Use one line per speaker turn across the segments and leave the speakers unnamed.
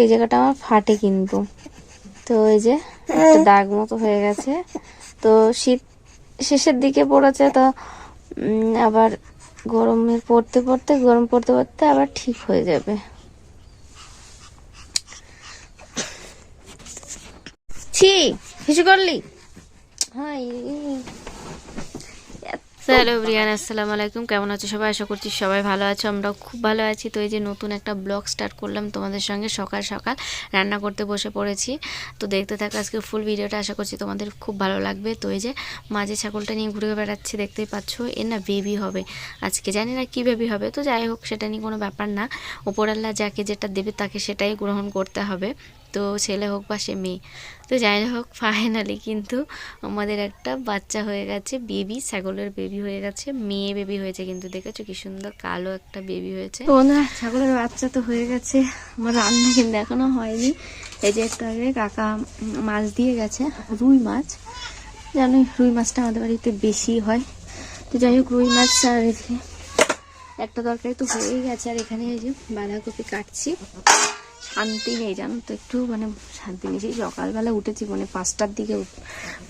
এই জায়গাটা আমার ফাটে কিন্তু। তো এই যে দাগ মতো হয়ে গেছে। তো শীত শেষের দিকে পড়েছে, তো আবার গরমের পড়তে পড়তে, গরম পড়তে পড়তে আবার ঠিক হয়ে যাবে। ছি কিছু করলি? হ্যাঁ হ্যালো ব্রিয়ান আসসালামু আলাইকুম। কেমন আছো সবাই? আশা করছি সবাই ভালো আছো, আমরাও খুব ভালো আছি। তো এই যে নতুন একটা ব্লগ স্টার্ট করলাম, তোমাদের সঙ্গে সকাল সকাল রান্না করতে বসে পড়েছি। তো দেখতে থাকো, আজকে ফুল ভিডিওটা, আশা করছি তোমাদের খুব ভালো লাগবে। তো এই যে মাঝে ছাগলটা নিয়ে ঘুরে বেড়াচ্ছে, দেখতেই পাচ্ছ, এর না বেবি হবে। আজকে জানি না কি বেবি হবে, তো যাই হোক, সেটা নিয়ে কোনো ব্যাপার না। ওপরাল্লাহ যাকে যেটা দেবে, তাকে সেটাই গ্রহণ করতে হবে। তো ছেলে হোক বা সে মেয়ে, তো যাই হোক ফাইনালি কিন্তু আমাদের একটা বাচ্চা হয়ে গেছে বেবি ছাগলের বেবি হয়ে গেছে, মেয়ে বেবি হয়েছে কিন্তু, দেখেছ কি সুন্দর কালো একটা বেবি হয়েছে। তো বন্ধুরা ছাগলের বাচ্চা তো হয়ে গেছে, আমার রান্না কিন্তু এখনও হয়নি। এই যে একটু আগে কাকা মাছ দিয়ে গেছে, রুই মাছ। জানো, রুই মাছটা আমাদের বাড়িতে বেশি হয়। তো যাই হোক, রুই মাছ আর একটা তরকারি তো হয়েই গেছে, আর এখানে এই যে বাঁধাকপি কাটছি। শান্তি নেই, জানো তো, একটু মানে শান্তি নেই। সেই সকালবেলা উঠেছি মানে পাঁচটার দিকে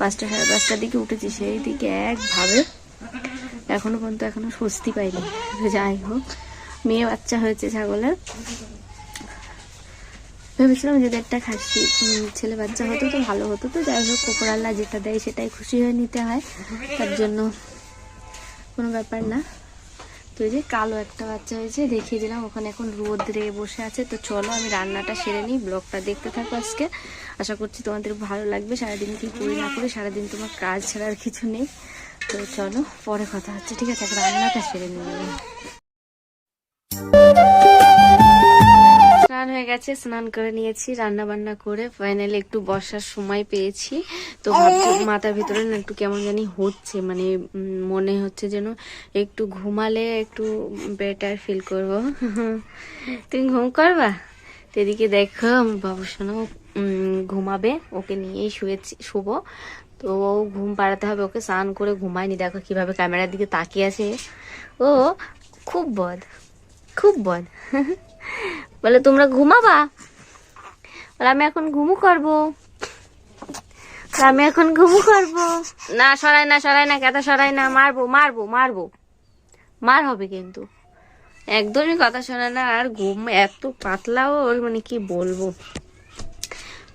পাঁচটা সাড়ে পাঁচটার দিকে উঠেছি, সেই দিকে একভাবে এখনও পর্যন্ত এখনও স্বস্তি পাইনি। যাই হোক, মেয়ে বাচ্চা হয়েছে ছাগলের। ভেবেছিলাম যদি একটা খাসি ছেলে বাচ্চা হতো তো ভালো হতো। তো যাই হোক কোপরাল্লা যেটা দেয় সেটাই খুশি হয়ে নিতে হয়। তার জন্য কোনো ব্যাপার না। তো এই যে কালো একটা বাচ্চা হয়েছে, দেখিয়ে দিলাম। ওখানে এখন রোদ্রে বসে আছে। তো চলো আমি রান্নাটা সেরে নিই, ব্লগটা দেখতে থাকো আজকে। আশা করছি তোমাদের ভালো লাগবে। সারাদিন কি করি না করি, সারাদিন তোমার কাজ ছাড়ার কিছু নেই। তো চলো, পরে কথা হচ্ছে। ঠিক আছে, রান্নাটা সেরে নিই। হয়ে গেছে স্নান করে নিয়েছি রান্না বান্না করে ফাইনালি একটু বসার সময় পেয়েছি। তো ভাবছি মাথার ভিতরে না একটু কেমন জানি হচ্ছে মানে মনে হচ্ছে যেন একটু ঘুমালে একটু বেটার ফিল করব। তুমি ঘুম করবা? এদিকে দেখো বাবু শোনো ঘুমাবে ওকে নিয়েই শুয়েছি শুবো। তো ও ঘুম পাড়াতে হবে ওকে স্নান করে ঘুমায়নি। দেখো কীভাবে ক্যামেরার দিকে তাকিয়ে আছে। ও খুব বদ খুব বদ। বলে, তোমরা ঘুমাবা? বলে, আমি এখন ঘুমু করব। আমি এখন ঘুমু করব। না, সরাই না সরাই না কেতা সরাই না, মারবো মারবো মারবো। মার হবে কিন্তু। একদমই কথা শোনে না, আর ঘুম এত পাতলা, ওর মানে কি বলব?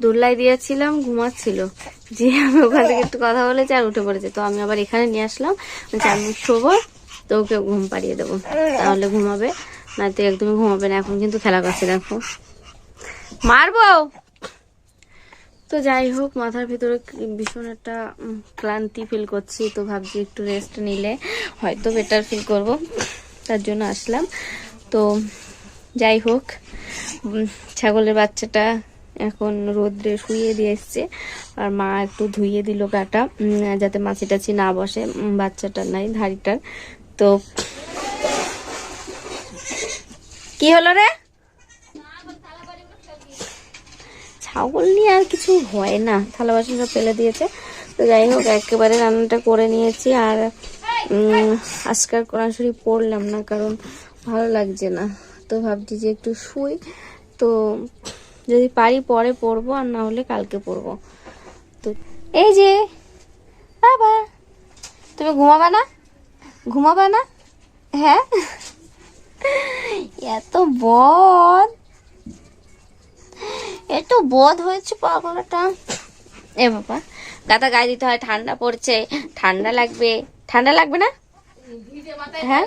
দোল্লাই দিয়েছিলাম, ঘুমাচ্ছিল। যে আমি ওখান থেকে একটু কথা বলেছি আর উঠে পড়েছে। তো আমি আবার এখানে নিয়ে আসলাম, আমি শোবো, তো ওকে ঘুম পাড়িয়ে দেবো। তাহলে ঘুমাবে। না তো একদমই ঘুমাবে না, এখন কিন্তু খেলা করছে, দেখো। মারবো? তো যাই হোক, মাথার ভিতরে ভীষণ একটা ক্লান্তি ফিল করছি, তো ভাবছি একটু রেস্ট নিলে হয়তো বেটার ফিল করব। তার জন্য আসলাম। তো যাই হোক ছাগলের বাচ্চাটা এখন রোদ্রে শুয়ে দিয়ে এসছে, আর মা একটু ধুইয়ে দিল গাটা যাতে মাছি টাছি না বসে বাচ্চাটার নাই, ধাড়িটার। তো কি হলো রে? ছাগল নিয়ে আর কিছু হয় না। থালা বাসন সব ফেলে দিয়েছে। তো যাই হোক, একেবারে রান্নাটা করে নিয়েছি আর আজকাল কোরআন শরীফ পড়লাম না, কারণ ভালো লাগছে না। তো ভাবছি যে একটু শুই। তো যদি পারি পরে পড়ব, আর না হলে কালকে পড়ব। তো এই যে, বাবা, তুমি ঘুমাবা না? ঘুমাবা না? হ্যাঁ? এত বদ। এত বদ হয়েছে পাগলাটা। এ বাবা গাদা গায়ে দিতে হয় ঠান্ডা পড়ছে ঠান্ডা লাগবে। ঠান্ডা লাগবে না? হ্যাঁ?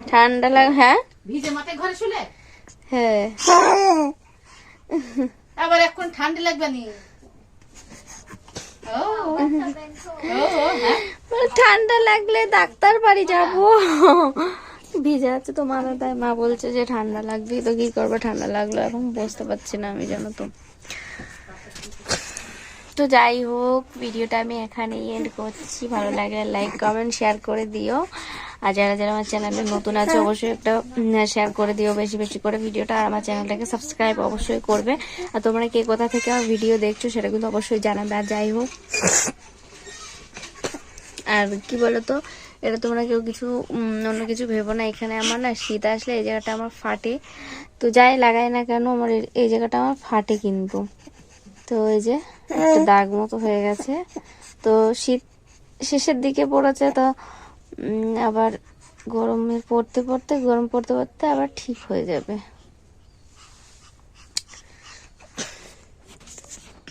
ঠান্ডা লাগ হ্যাঁ?
ভিজে মাথায় ঘরে শুলে?
হ্যাঁ।
আবার এখন ঠান্ডা লাগবে নি? হ্যাঁ?
ঠান্ডা লাগলে ডাক্তার বাড়ি যাব। ভিজে আছে তো মাথা, তাই মা বলছে যে ঠান্ডা লাগবে। তো কি করব, ঠান্ডা লাগল, এখন বুঝতে পারছি না আমি জানো তো। তো যাই হোক, ভিডিওটা আমি এখানেই এন্ড করছি। ভালো লাগলে লাইক কমেন্ট শেয়ার করে দিও। আর যারা যারা আমার চ্যানেলে নতুন আছে, অবশ্যই একটা শেয়ার করে দিও বেশি বেশি করে ভিডিওটা। আর আমার চ্যানেলটাকে সাবস্ক্রাইব অবশ্যই করবে। আর তোমরা কে কোথা থেকে আমার ভিডিও দেখছ, সেটা কিন্তু অবশ্যই জানাবে। আর যাই হোক। আর কি বলতো এটা তোমরা কেউ কিছু অন্য কিছু ভেবো না। এখানে আমার না শীত আসলে এই জায়গাটা আমার ফাটে। তো যাই লাগাই না কেন, আমার এই- জায়গাটা আমার ফাটে কিন্তু। তো এই যে দাগ মতো হয়ে গেছে। তো শীত শেষের দিকে পড়েছে, তো আবার গরমের পড়তে পড়তে, গরম পড়তে পড়তে আবার ঠিক হয়ে যাবে।